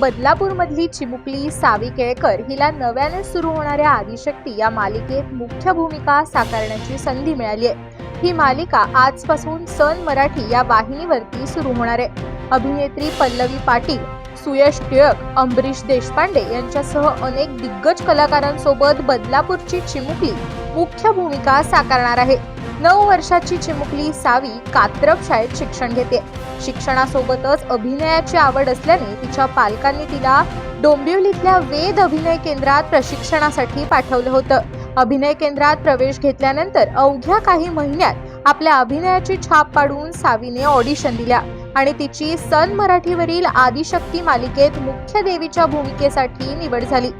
बदलापूरमधली चिमुकली सावी केळकर हिला नव्याने सुरू होणाऱ्या आदिशक्ती या मालिकेत मुख्य भूमिका साकारण्याची संधी मिळाली आहे. ही मालिका आजपासून सन मराठी या वाहिनीवरती सुरू होणार आहे. अभिनेत्री पल्लवी पाटील सुयश टिळक अंबरीश देशपांडे यांच्यासह अनेक दिग्गज कलाकारांसोबत बदलापूरची चिमुकली मुख्य भूमिका साकारणार आहे. नऊ वर्षाची चिमुकली सावी कात्रप शाळेत शिक्षण घेते. शिक्षणासोबतच अभिनयाची आवड असल्याने तिच्या पालकांनी तिला डोंबिवलीतल्या वेद अभिनय केंद्रात प्रशिक्षणासाठी पाठवलं होतं. अभिनय केंद्रात प्रवेश घेतल्यानंतर अवघ्या काही महिन्यात आपल्या अभिनयाची छाप पाडून सावीने ऑडिशन दिल्या. आणि तिची सन मराठीवरील आदिशक्ती मालिकेत मुख्य देवीच्या भूमिकेसाठी निवड झाली.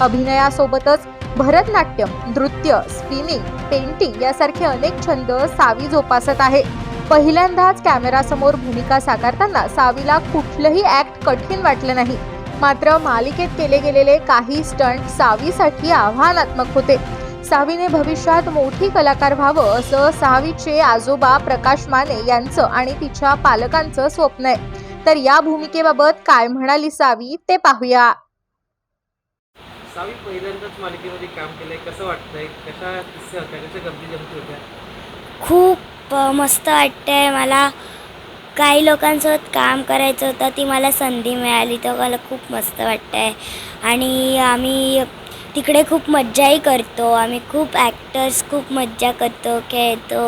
अभिनयासोबतच भरतनाट्यम नृत्य स्पिनिंग पेंटिंग यासारखे अनेक छंद सावी जोपासत आहे. पहिल्यांदाच कॅमेरासमोर भूमिका साकारताना सावीला कुठलंही ऍक्ट कठीण वाटलं नाही. मात्र मालिकेत केले गेलेले काही स्टंट सावीसाठी आव्हानात्मक होते. सावीने भविष्यात मोठी कलाकार व्हावं असं सावीचे आजोबा प्रकाश माने यांचं आणि तिच्या पालकांचं स्वप्न आहे. तर या भूमिकेबाबत काय म्हणाली सावी ते पाहूया. सावी पहिल्यांदाच मालिकेमध्ये काम केलंय. कसं वाटतंय? कशा किस्से होत्या कशा गमती जमती होत्या? खूप मस्त वाटतंय मला. काही लोकांसोबत काम करायचं होतं ती मला संधी मिळाली तर मला खूप मस्त वाटतंय. आणि आम्ही तिकडे खूप मज्जाही करतो. आम्ही खूप ॲक्टर्स खूप मज्जा करतो खेळतो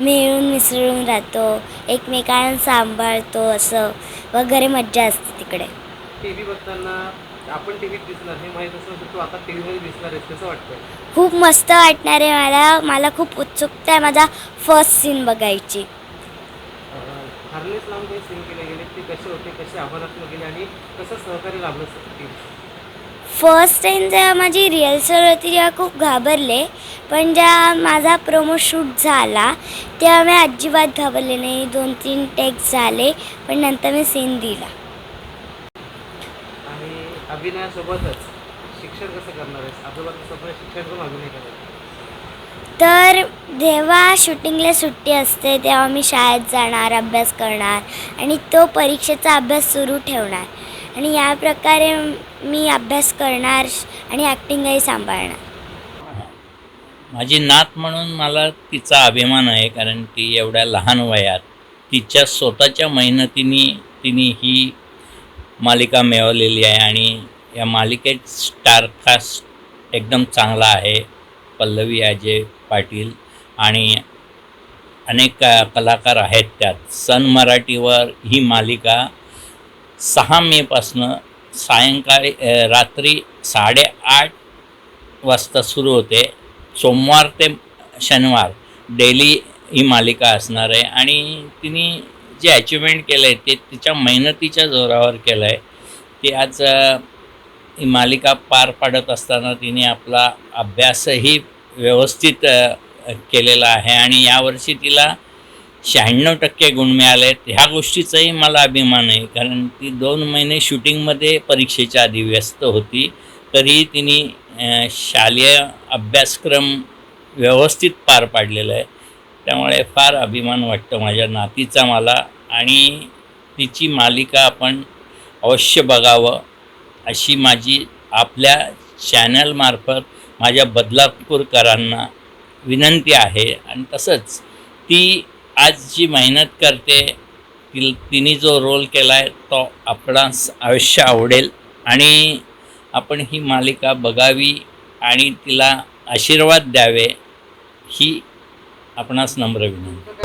मिळून मिसळून राहतो एकमेकांना सांभाळतो असं वगैरे मज्जा असते तिकडे. टी व्ही बघताना आपण टी व्हीत दिसणार हे माहीत तर तू आता टी व्हीमध्ये दिसणार आहेस कसं वाटतंय? खूप मस्त वाटणार आहे मला. मला खूप उत्सुकता आहे माझा फर्स्ट सीन बघायची. हार्नेस लावून काही सीन केले गेले ते कसे होते कसे आव्हानात्मक गेले आणि कसं सहकार्य लाभलं फर्स्ट टाईम जेव्हा माझी रिहर्सल होती तेव्हा खूप घाबरले. पण जेव्हा माझा प्रोमो शूट झाला तेव्हा मी अजिबात घाबरले नाही. दोन तीन टेक्स झाले पण नंतर मी सीन दिला. आणि अभिनयासोबतच शिक्षण कसं करणार आहेस? आजोबाचं स्वप्न आहे शिक्षण करून अभिनय करायचं तर जेव्हा शूटिंगला सुट्टी असते तेव्हा मी शाळेत जाणार अभ्यास करणार आणि तो परीक्षेचा अभ्यास सुरू ठेवणार. आणि या प्रकारे मी अभ्यास करणार आणि ॲक्टिंगही सांभाळणार. माझी नात म्हणून मला तिचा अभिमान आहे कारण ती एवढ्या लहान वयात तिच्या स्वतःच्या मेहनतीने तिने ही मालिका मिळवलेली आहे आणि या मालिकेत स्टारकास्ट एकदम चांगला आहे पल्लवी अजय पाटील आणि अनेक क- कलाकार आहेत त्यात. सन मराठीवर ही मालिका सहा मेपासनं सायंकाळी रात्री साडेआठ वाजता सुरू होते. सोमवार ते शनिवार डेली ही मालिका असणार आहे. आणि तिने जे अचिव्हमेंट केलं आहे ते तिच्या मेहनतीच्या जोरावर केलं आहे ती आज ही मालिका पार पाडत असताना तिने आपला अभ्यासही व्यवस्थित केलेला आहे. आणि यावर्षी तिला शहाण्णव टक्के गुण मिळाले आहेत ह्या गोष्टीचाही मला अभिमान आहे. कारण ती दोन महिने शूटिंगमध्ये परीक्षेच्या आधी व्यस्त होती. तरीही तिने शालेय अभ्यासक्रम व्यवस्थित पार पाडलेला आहे. त्यामुळे फार अभिमान वाटतं माझ्या नातीचा मला. आणि तिची मालिका आपण अवश्य बघावं अशी माझी आपल्या चॅनलमार्फत माझ्या बदलापूरकरांना विनंती आहे. आणि तसंच ती आज जी मेहनत करते. ति तिने जो रोल केला आहे तो आपणास अवश्य आवडेल. आणि आपण ही मालिका बघावी आणि तिला आशीर्वाद द्यावे ही आपणास नम्र विनंती.